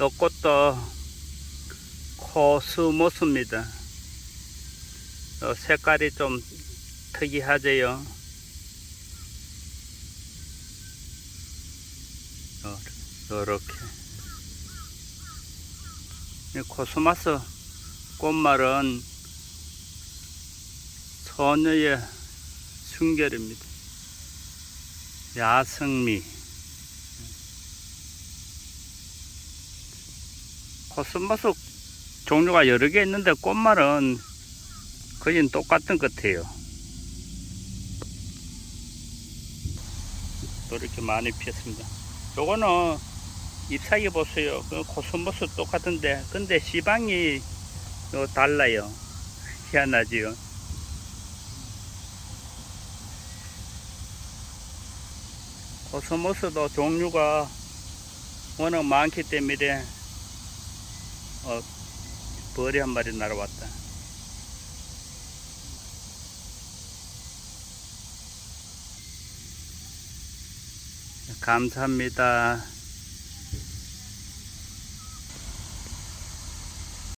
이것도 코스모스입니다. 어, 색깔이 좀 특이하죠. 어, 요렇게. 이 코스모스 꽃말은 소녀의 순결입니다. 야성미. 코스모스 종류가 여러 개 있는데 꽃말은 거의 똑같은 것 같아요. 또 이렇게 많이 피었습니다. 요거는 잎사귀 보세요. 그 코스모스 똑같은데, 근데 시방이 요 달라요. 희한하지요. 코스모스도 종류가 워낙 많기 때문에 어, 벌이 한 마리 날아왔다. 감사합니다.